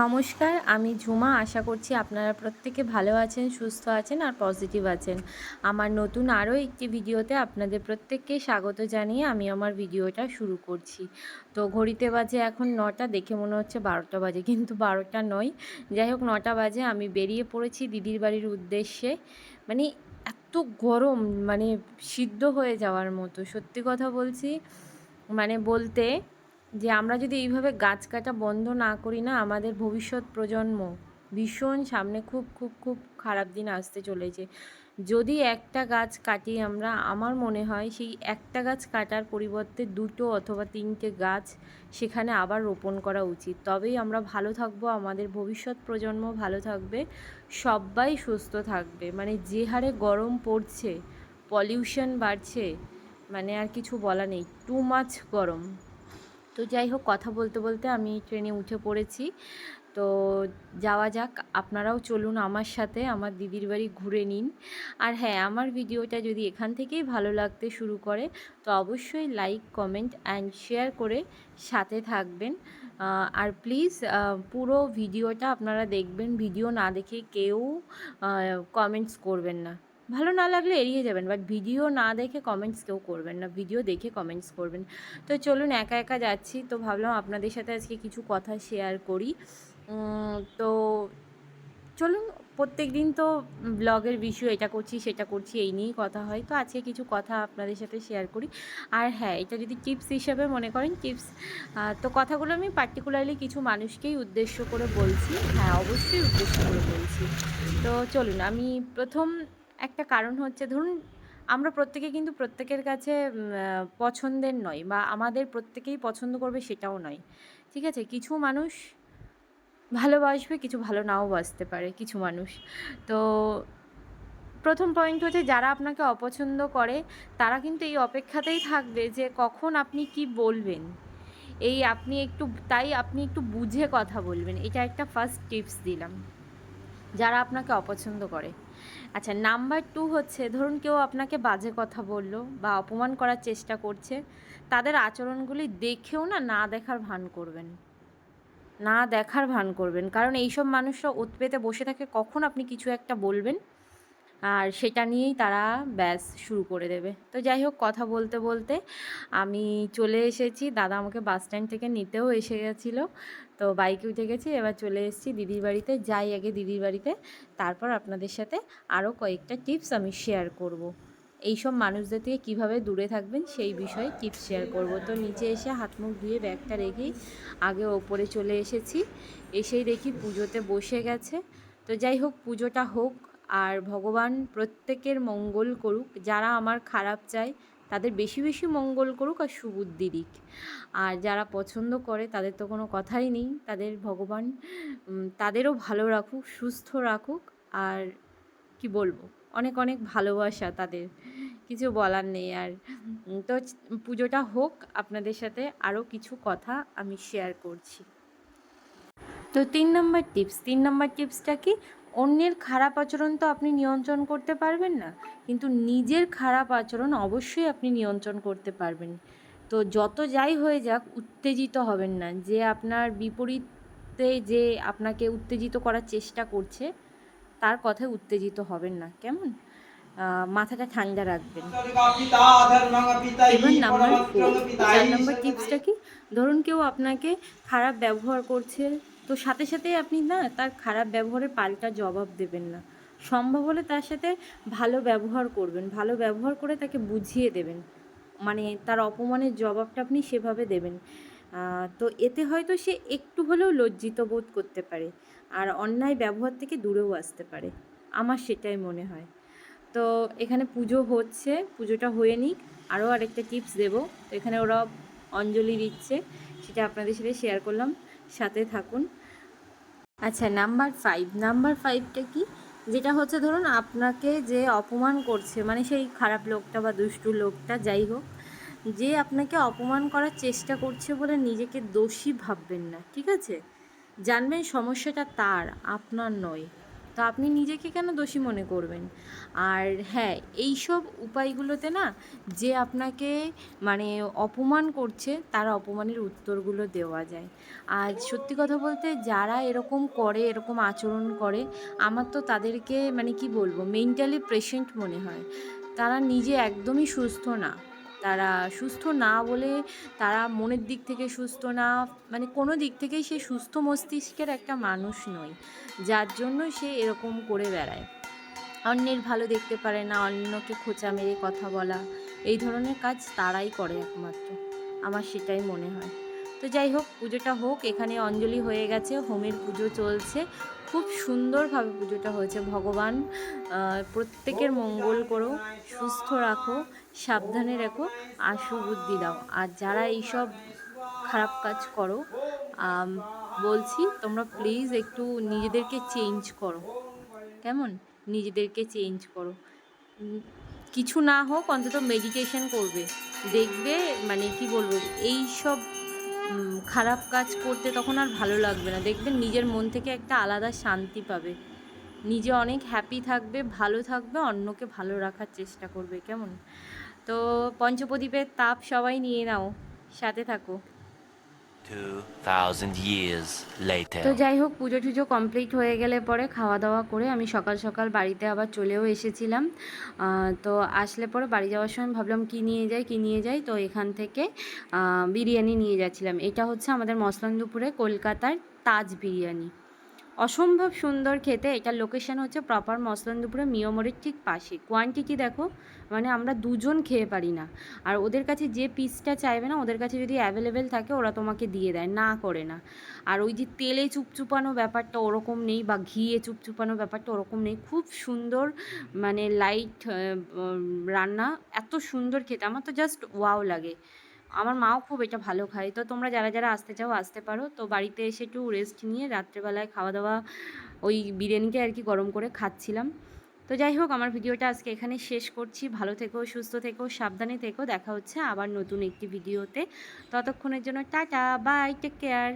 নমস্কার, আমি ঝুমা। আশা করছি আপনারা প্রত্যেকে ভালো আছেন, সুস্থ আছেন আর পজিটিভ আছেন। আমার নতুন আরও একটি ভিডিওতে আপনাদের প্রত্যেককে স্বাগত জানিয়ে আমি আমার ভিডিওটা শুরু করছি। তো ঘড়িতে বাজে এখন নটা, দেখে মনে হচ্ছে বারোটা বাজে, কিন্তু বারোটা নয়। যাই হোক, নটা বাজে, আমি বেরিয়ে পড়েছি দিদির বাড়ির উদ্দেশ্যে। মানে এত গরম মানে সিদ্ধ হয়ে যাওয়ার মতো। সত্যি কথা বলছি মানে বলতে যে আমরা যদি এইভাবে গাছ কাটা বন্ধ না করি না, আমাদের ভবিষ্যৎ প্রজন্ম ভীষণ সামনে খুব খুব খুব খারাপ দিন আসতে চলেছে। যদি একটা গাছ কাটি আমরা, আমার মনে হয় সেই একটা গাছ কাটার পরিবর্তে দুটো অথবা তিনটে গাছ সেখানে আবার রোপণ করা উচিত। তবেই আমরা ভালো থাকব, আমাদের ভবিষ্যৎ প্রজন্ম ভালো থাকবে, সবাই সুস্থ থাকবে। মানে যে হারে গরম পড়ছে পলিউশন বাড়ছে মানে আর কিছু বলা নেই। টু মাছ গরম। তো যাই হোক, কথা বলতে বলতে আমি ট্রেনে উঠে পড়েছি। তো যাওয়া যাক, আপনারাও চলুন আমার সাথে, আমার দিদির বাড়ি ঘুরে নিন। আর হ্যাঁ আমার ভিডিওটা যদি এখান থেকেই ভালো লাগতে শুরু করে, তো অবশ্যই লাইক কমেন্ট অ্যান্ড শেয়ার করে সাথে থাকবেন। আর প্লিজ পুরো ভিডিওটা আপনারা দেখবেন, ভিডিও না দেখে কেউ কমেন্টস করবেন না। ভালো না লাগলে এড়িয়ে যাবেন। বাট ভিডিও না দেখে কমেন্টস কেউ করবেন না। ভিডিও দেখে কমেন্টস করবেন। তো চলুন একা একা যাচ্ছি। তো ভাবলাম আপনাদের সাথে আজকে কিছু কথা শেয়ার করি। তো চলুন প্রত্যেক দিন তো ব্লগের বিষয় এটা করছি, সেটা করছি, এই নিয়েই কথা হয়। তো আজকে কিছু কথা আপনাদের সাথে শেয়ার করি। আর হ্যাঁ এটা যদি টিপস হিসাবে মনে করেন টিপস তো কথাগুলো আমি পার্টিকুলারলি কিছু মানুষকেই উদ্দেশ্য করে বলছি। হ্যাঁ অবশ্যই উদ্দেশ্য করে বলছি। তো চলুন, আমি প্রথম একটা কারণ হচ্ছে, ধরুন আমরা প্রত্যেকে কিন্তু প্রত্যেকের কাছে পছন্দের নয় বা আমাদের প্রত্যেকেই পছন্দ করবে সেটাও নয়। ঠিক আছে? কিছু মানুষ ভালোবাসবে কিছু ভালো নাও বাসতে পারে, কিছু মানুষ। তো প্রথম পয়েন্ট হচ্ছে, যারা আপনাকে অপছন্দ করে, তারা কিন্তু এই অপেক্ষাতেই থাকবে যে কখন আপনি কি বলবেন। এই আপনি একটু, তাই আপনি একটু বুঝে কথা বলবেন। এটা একটা ফার্স্ট টিপস দিলাম। যারা আপনাকে অপছন্দ করে। আচ্ছা নাম্বার টু হচ্ছে, ধরুন কেউ আপনাকে বাজে কথা বলল বা অপমান করার চেষ্টা করছে, তাদের আচরণগুলি দেখেও না না দেখার ভান করবেন। না দেখার ভান করবেন। কারণ এইসব মানুষরা ওত পেতে বসে থাকে, কখন আপনি কিছু একটা বলবেন? আর সেটা নিয়েই তারা ব্যাস শুরু করে দেবে। তো যাই হোক, কথা বলতে বলতে আমি চলে এসেছি। দাদা আমাকে বাস স্ট্যান্ড থেকে নিতেও এসে গেছিল। তো বাইকে উঠে গেছি, এবার চলে এসেছি দিদির বাড়িতে। যাই আগে দিদির বাড়িতে, তারপর আপনাদের সাথে আরও কয়েকটা টিপস আমি শেয়ার করব। এইসব মানুষদের থেকে কীভাবে দূরে থাকবেন, সেই বিষয়ে টিপস শেয়ার করব। তো নিচে এসে হাত মুখ ধুয়ে ব্যাগটা রেখেই আগে ওপরে চলে এসেছি। এসেই দেখি পুজোতে বসে গেছে। তো যাই হোক, পুজোটা হোক আর ভগবান প্রত্যেকের মঙ্গল করুক, যারা আমার খারাপ চায়, তাদের বেশি বেশি মঙ্গল করুক আর সুবুদ্ধি দিক। আর যারা পছন্দ করে, তাদের তো কোনো কথাই নেই। তাদের ভগবান তাদেরও ভালো রাখুক, সুস্থ রাখুক আর কি বলব, অনেক অনেক ভালোবাসা তাদের। কিছু বলার নেই আর। তো পুজোটা হোক। আপনাদের সাথে আরও কিছু কথা আমি শেয়ার করছি। তো তিন নম্বর টিপস তিন নম্বর টিপসটা কি? অন্যের খারাপ আচরণ তো আপনি নিয়ন্ত্রণ করতে পারবেন না কিন্তু নিজের খারাপ আচরণ অবশ্যই আপনি নিয়ন্ত্রণ করতে পারবেন। তো যত যাই হয়ে যাক উত্তেজিত হবেন না। যে আপনার বিপরীতে যে আপনাকে উত্তেজিত করার চেষ্টা করছে তার কথায় উত্তেজিত হবেন না। কেমন? মাথাটা ঠান্ডা রাখবেন। এবার নাম্বার চার নাম্বার টিপসটা কি? ধরুন কেউ আপনাকে খারাপ ব্যবহার করছে তো সাথে সাথে আপনি না তার খারাপ ব্যবহারের পাল্টা জবাব দেবেন না। সম্ভব হলে তার সাথে ভালো ব্যবহার করবেন, ভালো ব্যবহার করে তাকে বুঝিয়ে দেবেন। মানে তার অপমানের জবাবটা আপনি সেভাবে দেবেন। তো এতে হয়তো সে একটু হলেও লজ্জিত বোধ করতে পারে আর অন্যায় ব্যবহার থেকে দূরেও আসতে পারে, আমার সেটাই মনে হয়। তো এখানে পুজো হচ্ছে, পুজোটা হয়ে নিক। আরও আরেকটা টিপস দেবো। তো এখানে ওরা অঞ্জলি দিচ্ছে, সেটা আপনাদের সাথে শেয়ার করলাম। সাথে থাকুন। আচ্ছা নাম্বার ফাইভ নাম্বার ফাইভটা কি? যেটা হচ্ছে ধরুন আপনাকে যে অপমান করছে মানে সেই খারাপ লোকটা বা দুষ্টু লোকটা, যাই হোক, যে আপনাকে অপমান করার চেষ্টা করছে বলে নিজেকে দোষী ভাববেন না, ঠিক আছে? জানবেন সমস্যাটা তার, আপনার নয়। তো আপনি নিজেকে কেন দোষী মনে করবেন? আর হ্যাঁ এই সব উপায়গুলোতে না যে আপনাকে মানে অপমান করছে, তার অপমানের উত্তরগুলো দেওয়া যায়। আর সত্যি কথা বলতে যারা এরকম করে, এরকম আচরণ করে, আমার তো তাদেরকে মানে কি বলব মেন্টালি পেশেন্ট মনে হয়। তারা নিজে একদমই সুস্থ না। তারা সুস্থ না বলে তারা মনের দিক থেকে সুস্থ না মানে কোনো দিক থেকেই সে সুস্থ মস্তিষ্কের একটা মানুষ নয়। যার জন্য সে এরকম করে বেড়ায়। অন্যের ভালো দেখতে পারে না, অন্যকে খোঁচা মেরে কথা বলা। এই ধরনের কাজ তারাই করে একমাত্র। আমার সেটাই মনে হয়। তো যাই হোক, পুজোটা হোক, এখানে অঞ্জলি হয়ে গেছে, হোমের পুজো চলছে। খুব সুন্দরভাবে পুজোটা হয়েছে, ভগবান প্রত্যেকের মঙ্গল করো, সুস্থ রাখো, সাবধানে রেখো, আর সুবুদ্ধি দাও। আর যারা এইসব খারাপ কাজ করো বলছি, তোমরা প্লিজ একটু নিজেদেরকে চেঞ্জ করো। কেমন? নিজেদেরকে চেঞ্জ করো। কিছু না হোক, অন্তত মেডিটেশন করবে। দেখবে মানে কি বলব এই সব খারাপ কাজ করতে তখন আর ভালো লাগবে না। দেখবেন নিজের মন থেকে একটা আলাদা শান্তি পাবে। নিজে অনেক হ্যাপি থাকবে, ভালো থাকবে, অন্যকে ভালো রাখার চেষ্টা করবে, কেমন? তো পঞ্চপ্রদীপের তাপ সবাই নিয়ে নাও, সাথে থাকো। 2000 years later. তো যাই হোক, পুজো টুজো কমপ্লিট হয়ে গেলে পরে খাওয়া দাওয়া করে আমি সকাল সকাল বাড়িতে আবার চলেও এসেছিলাম। তো আসলে পরে বাড়ি যাওয়ার সময় ভাবলাম কি নিয়ে যাই, কি নিয়ে যাই, তো এখান থেকে বিরিয়ানি নিয়ে যাচ্ছিলাম। এটা হচ্ছে আমাদের মসলান্দুপুরে কলকাতার তাজ বিরিয়ানি। অসম্ভব সুন্দর খেতে। এটার লোকেশন হচ্ছে প্রপার মসলান্দুপুরে মিয়মোড়ের ঠিক পাশে। কোয়ান্টিটি দেখো মানে আমরা দুজন খেয়ে পারি না। আর ওদের কাছে যে পিসটা চাইবে না, ওদের কাছে যদি অ্যাভেলেবেল থাকে, ওরা তোমাকে দিয়ে দেয়, না করে না। আর ওই যে তেলে চুপচুপানো ব্যাপারটা ওরকম নেই, বা ঘিয়ে চুপচুপানো ব্যাপারটা ওরকম নেই। খুব সুন্দর মানে লাইট রান্না। এত সুন্দর খেতে, আমার তো জাস্ট ওয়াও লাগে। আমার মাও খুব এটা ভালো খায়। তো তোমরা যারা যারা আসতে চাও, আসতে পারো। তো বাড়িতে এসে একটু রেস্ট নিয়ে রাত্রেবেলায় খাওয়া দাওয়া ওই বিরিয়ানিটা আর কি গরম করে খাচ্ছিলাম। তো যাই হোক, আমার ভিডিওটা আজকে এখানে শেষ করছি। ভালো থেকো, সুস্থ থেকো, সাবধানে থেকো। দেখা হচ্ছে আবার নতুন একটি ভিডিওতে। ততক্ষণের জন্য টাটা বাই টেক কেয়ার